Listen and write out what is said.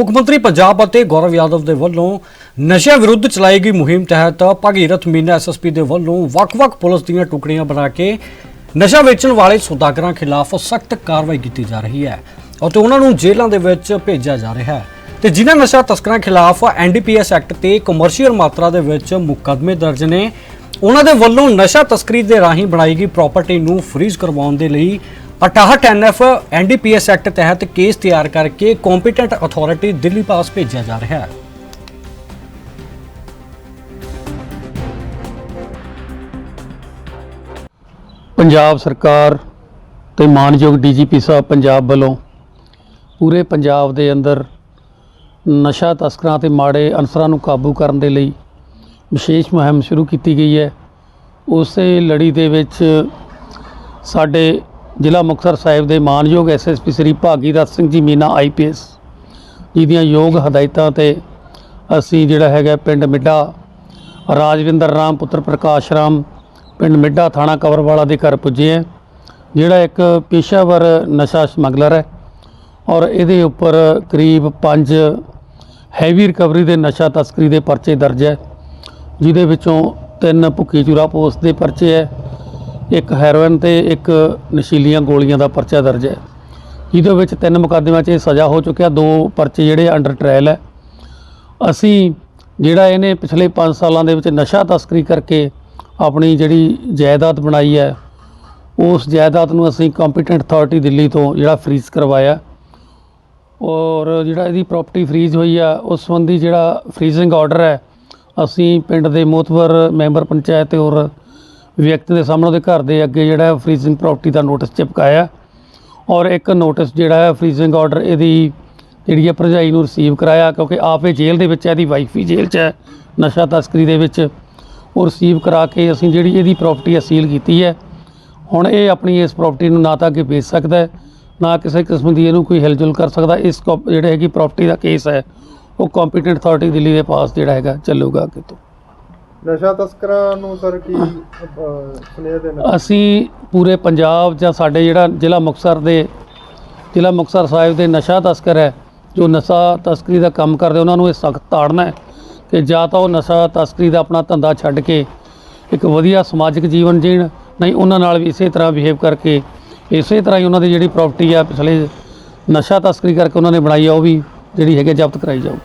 ਮੁੱਖ ਮੰਤਰੀ ਪੰਜਾਬ ਅਤੇ ਗੌਰਵ ਯਾਦਵ ਦੇ ਵੱਲੋਂ ਨਸ਼ਿਆਂ ਵਿਰੁੱਧ ਚਲਾਈ ਗਈ ਮੁਹਿੰਮ ਤਹਿਤ ਭਗੀਰਥ ਮੀਨਾ ਐਸਐਸਪੀ ਦੇ ਵੱਲੋਂ ਵੱਖ-ਵੱਖ ਪੁਲਿਸ ਦੀਆਂ ਟੁਕੜੀਆਂ ਬਣਾ ਕੇ ਨਸ਼ਾ ਵੇਚਣ ਵਾਲੇ ਸੌਦਾਗਰਾਂ ਖਿਲਾਫ ਸਖਤ ਕਾਰਵਾਈ ਕੀਤੀ ਜਾ ਰਹੀ ਹੈ ਅਤੇ ਉਹਨਾਂ ਨੂੰ ਜੇਲ੍ਹਾਂ ਦੇ ਵਿੱਚ ਭੇਜਿਆ ਜਾ ਰਿਹਾ ਹੈ। ਤੇ ਜਿਨ੍ਹਾਂ ਨਸ਼ਾ ਤਸਕਰਾਂ ਖਿਲਾਫ ਐਨਡੀਪੀਐਸ ਐਕਟ ਤੇ ਕਮਰਸ਼ੀਅਲ ਮਾਤਰਾ ਦੇ ਵਿੱਚ ਮੁਕੱਦਮੇ ਦਰਜ ਨੇ, ਉਹਨਾਂ ਦੇ ਵੱਲੋਂ ਨਸ਼ਾ ਤਸਕਰੀ ਦੇ ਰਾਹੀਂ ਬਣਾਈ ਗਈ ਪ੍ਰਾਪਰਟੀ ਨੂੰ ਫ੍ਰੀਜ਼ ਕਰਵਾਉਣ ਦੇ ਲਈ 68 ਐਨਐਫ ਐਨਡੀਪੀਐਸ ਐਕਟ ਤਹਿਤ ਕੇਸ ਤਿਆਰ ਕਰਕੇ ਕੰਪੀਟੈਂਟ ਅਥਾਰਟੀ ਦਿੱਲੀ ਪਾਸ ਭੇਜਿਆ ਜਾ ਰਿਹਾ ਹੈ। ਪੰਜਾਬ ਸਰਕਾਰ ਤੇ ਮਾਨਯੋਗ ਡੀਜੀਪੀ ਸਾਹਿਬ ਪੰਜਾਬ ਵੱਲੋਂ ਪੂਰੇ ਪੰਜਾਬ ਦੇ ਅੰਦਰ ਨਸ਼ਾ ਤਸਕਰਾਂ ਤੇ ਮਾੜੇ ਅਨਸਰਾਂ ਨੂੰ ਕਾਬੂ ਕਰਨ ਦੇ ਲਈ ਵਿਸ਼ੇਸ਼ ਮੁਹਿੰਮ ਸ਼ੁਰੂ ਕੀਤੀ ਗਈ ਹੈ। ਉਸੇ ਲੜੀ ਦੇ ਵਿੱਚ ਸਾਡੇ ਜ਼ਿਲ੍ਹਾ ਮੁਕਤਸਰ ਸਾਹਿਬ ਦੇ ਮਾਨਯੋਗ ਐਸਐਸਪੀ ਸ੍ਰੀ ਭਾਗੀਰਥ ਸਿੰਘ ਜੀ ਮੀਨਾ ਆਈਪੀਐਸ ਜਿਹਦੀਆਂ ਯੋਗ ਹਦਾਇਤਾਂ ਤੇ ਅਸੀਂ ਜਿਹੜਾ ਹੈਗਾ ਪਿੰਡ ਮਿੱਡਾ ਰਾਜਵਿੰਦਰ ਰਾਮ, ਪੁੱਤਰ ਪ੍ਰਕਾਸ਼ ਰਾਮ, ਪਿੰਡ ਮਿੱਡਾ ਥਾਣਾ ਕਵਰਵਾਲਾ ਦੇ ਘਰ ਪੁੱਜੇ ਹੈ। ਜਿਹੜਾ ਇੱਕ ਪੇਸ਼ਾਵਰ ਨਸ਼ਾ ਸਮਗਲਰ ਹੈ ਔਰ ਇਹਦੇ ਉੱਪਰ ਕਰੀਬ 5 ਹੈਵੀ ਰਿਕਵਰੀ ਦੇ ਨਸ਼ਾ ਤਸਕਰੀ ਦੇ ਪਰਚੇ ਦਰਜ ਹੈ, ਜਿਹਦੇ ਵਿੱਚੋਂ ਤਿੰਨ ਭੁੱਕੀ ਚੂਰਾ ਪੋਸਟ ਦੇ ਪਰਚੇ ਹੈ ਇੱਕ ਹੈਰੋਇਨ ਤੇ ਇੱਕ ਨਸ਼ੀਲੀਆਂ ਗੋਲੀਆਂ ਦਾ ਪਰਚਾ ਦਰਜ ਹੈ। ਜਿਹਦੇ ਵਿੱਚ ਤਿੰਨ ਮੁਕੱਦਮਿਆਂ 'ਚ ਇਹ ਸਜ਼ਾ ਹੋ ਚੁੱਕਿਆ ਦੋ ਪਰਚੇ ਜਿਹੜੇ ਅੰਡਰ ਟ੍ਰਾਇਲ ਹੈ। ਅਸੀਂ ਜਿਹੜਾ ਇਹਨੇ ਪਿਛਲੇ 5 ਸਾਲਾਂ ਦੇ ਵਿੱਚ ਨਸ਼ਾ ਤਸਕਰੀ ਕਰਕੇ ਆਪਣੀ ਜਿਹੜੀ ਜਾਇਦਾਦ ਬਣਾਈ ਹੈ, ਉਸ ਜਾਇਦਾਦ ਨੂੰ ਅਸੀਂ ਕੰਪੀਟੈਂਟ ਅਥਾਰਟੀ ਦਿੱਲੀ ਤੋਂ ਜਿਹੜਾ ਫ੍ਰੀਜ਼ ਕਰਵਾਇਆ। ਔਰ ਜਿਹੜਾ ਇਹਦੀ ਪ੍ਰਾਪਰਟੀ ਫ੍ਰੀਜ਼ ਹੋਈ ਆ, ਉਸ ਸੰਬੰਧੀ ਜਿਹੜਾ ਫ੍ਰੀਜ਼ਿੰਗ ਆਰਡਰ ਹੈ, ਅਸੀਂ ਪਿੰਡ ਦੇ ਮੋਤਵਰ ਮੈਂਬਰ ਪੰਚਾਇਤ ਔਰ ਵਿਅਕਤੀ ਦੇ ਸਾਹਮਣੇ ਉਹਦੇ ਘਰ ਦੇ ਅੱਗੇ ਜਿਹੜਾ ਫ੍ਰੀਜ਼ਿੰਗ ਪ੍ਰਾਪਰਟੀ ਦਾ ਨੋਟਿਸ ਚਿਪਕਾਇਆ। ਔਰ ਇੱਕ ਨੋਟਿਸ ਜਿਹੜਾ ਹੈ ਫ੍ਰੀਜ਼ਿੰਗ ਆਰਡਰ ਇਹਦੀ ਜਿਹੜੀ ਹੈ ਭਰਜਾਈ ਨੂੰ ਰਿਸੀਵ ਕਰਾਇਆ ਕਿਉਂਕਿ ਆਪੇ ਜੇਲ੍ਹ ਦੇ ਵਿੱਚ ਹੈ, ਇਹਦੀ ਵਾਈਫ ਵੀ ਜੇਲ੍ਹ 'ਚ ਹੈ, ਨਸ਼ਾ ਤਸਕਰੀ ਦੇ ਵਿੱਚ ਉਹ ਰਿਸੀਵ ਕਰਾ ਕੇ ਅਸੀਂ ਜਿਹੜੀ ਇਹਦੀ ਪ੍ਰਾਪਰਟੀ ਅਸੀਲ ਕੀਤੀ ਹੈ। ਹੁਣ ਇਹ ਆਪਣੀ ਇਸ ਪ੍ਰਾਪਰਟੀ ਨੂੰ ਨਾ ਤਾਂ ਅੱਗੇ ਵੇਚ ਸਕਦਾ ਹੈ, ਨਾ ਕਿਸੇ ਕਿਸਮ ਦੀ ਇਹਨੂੰ ਕੋਈ ਹਿਲਜੁਲ ਕਰ ਸਕਦਾ। ਇਸ ਕੋ- ਜਿਹੜੇ ਹੈਗੀ ਪ੍ਰਾਪਰਟੀ ਦਾ ਕੇਸ ਹੈ, ਉਹ ਕੰਪੀਟੈਂਟ ਅਥਾਰਟੀ ਦਿੱਲੀ ਦੇ ਪਾਸ ਜਿਹੜਾ ਹੈਗਾ ਚੱਲੂਗਾ ਅੱਗੇ ਤੋਂ। ਨਸ਼ਾ ਤਸਕਰਾਂ ਨੂੰ ਸਰ ਕੀ ਅਹ, ਦੇਣਾ? ਅਸੀਂ ਪੂਰੇ ਪੰਜਾਬ ਜਾਂ ਸਾਡੇ ਜਿਹੜਾ ਜ਼ਿਲ੍ਹਾ ਮੁਕਤਸਰ ਦੇ ਜ਼ਿਲ੍ਹਾ ਮੁਕਤਸਰ ਸਾਹਿਬ ਦੇ ਨਸ਼ਾ ਤਸਕਰ ਹੈ ਜੋ ਨਸ਼ਾ ਤਸਕਰੀ ਦਾ ਕੰਮ ਕਰਦੇ ਉਹਨਾਂ ਨੂੰ ਇਹ ਸਖਤ ਤਾੜਨਾ ਹੈ ਕਿ ਜਾਂ ਤਾਂ ਉਹ ਨਸ਼ਾ ਤਸਕਰੀ ਦਾ ਆਪਣਾ ਧੰਦਾ ਛੱਡ ਕੇ ਇੱਕ ਵਧੀਆ ਸਮਾਜਿਕ ਜੀਵਨ ਜੀਣ ਨਹੀਂ ਉਹਨਾਂ ਨਾਲ ਵੀ ਇਸੇ ਤਰ੍ਹਾਂ ਬਿਹੇਵ ਕਰਕੇ ਇਸੇ ਤਰ੍ਹਾਂ ਹੀ ਉਹਨਾਂ ਦੀ ਜਿਹੜੀ ਪ੍ਰਾਪਰਟੀ ਆ ਪਿਛਲੇ ਨਸ਼ਾ ਤਸਕਰੀ ਕਰਕੇ ਉਹਨਾਂ ਨੇ ਬਣਾਈ ਆ ਉਹ ਵੀ ਜਿਹੜੀ ਹੈਗੇ ਜ਼ਬਤ ਕਰਾਈ ਜਾਊ।